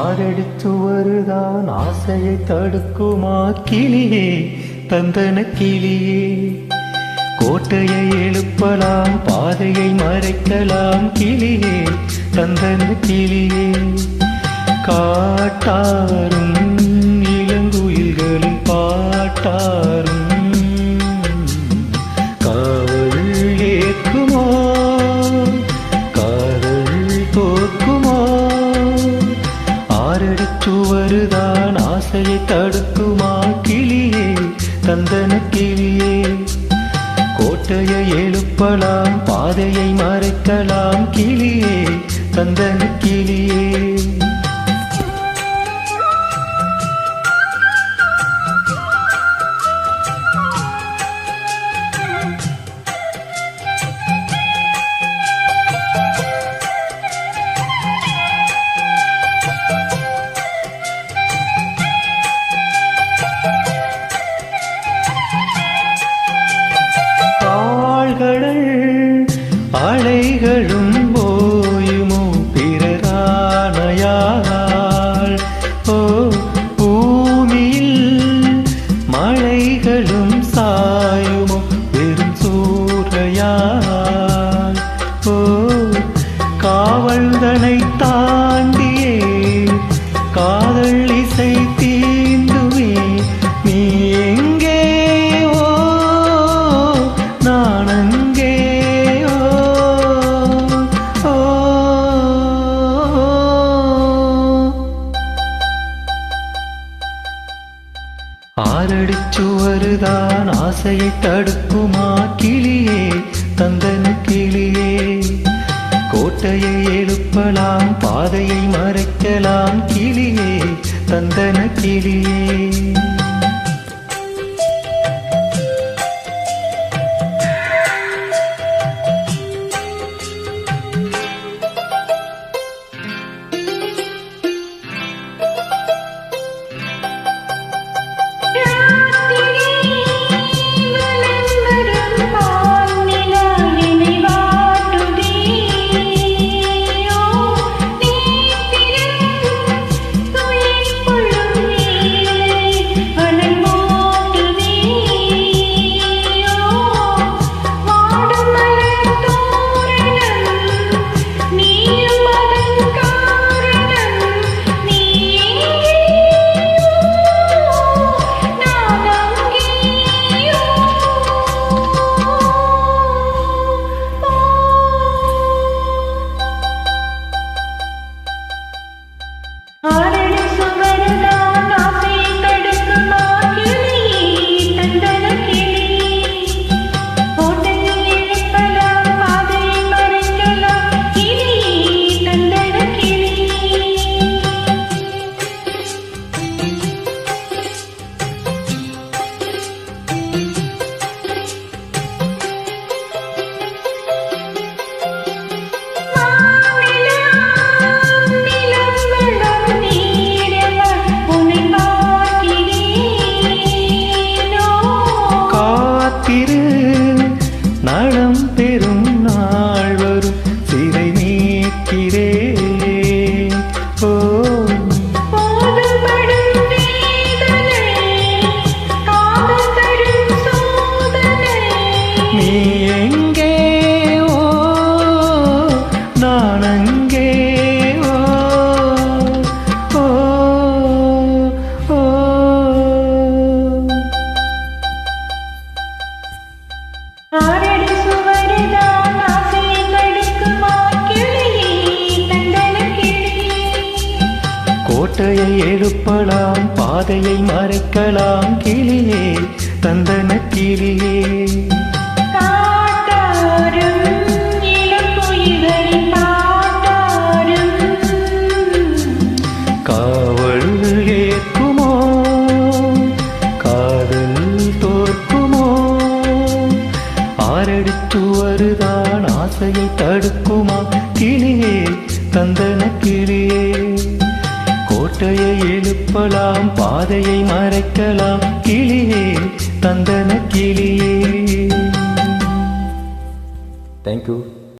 ஆரடிச்சு வருதான் ஆசையை தடுக்குமா கிளியே தந்தன கிளியே. கோட்டையை எழுப்பலாம் பாதையை மறைக்கலாம் கிளியே தந்தன கிளியே. காட்டாரும் இளங்குயில்களும் பாட்டாரும் சுவருதான் ஆசையை தடுக்குமா கிளியே தந்தன கிளியே. கோட்டையை எழுப்பலாம் பாதையை மறைக்கலாம் கிளியே தந்தன கிளியே. சூறையாள் ஓ காவல்தனை தாண்டியே காதல் இசை தீண்டுமே நீ எங்கே ஓ நான் அங்கே ஓ ஓ. ஆறடி சுவருதான் ஆசையை தடுக்குமா கிளியே. தந்தன கிளியே கோட்டையை எழுப்பலாம் பாதையை மறைக்கலாம் கிளியே தந்தன கிளியே எழுப்பலாம் பாதையை மறைக்கலாம் கிளியே தந்தன கிளியே. ஆரடித்து வருதான் ஆசையை தடுக்குமா? கிளியே தந்தன கிளியே. கோட்டையை எழுப்பலாம் பாதையை மறைக்கலாம். கிளியே தந்தன கிளியே. தேங்க்யூ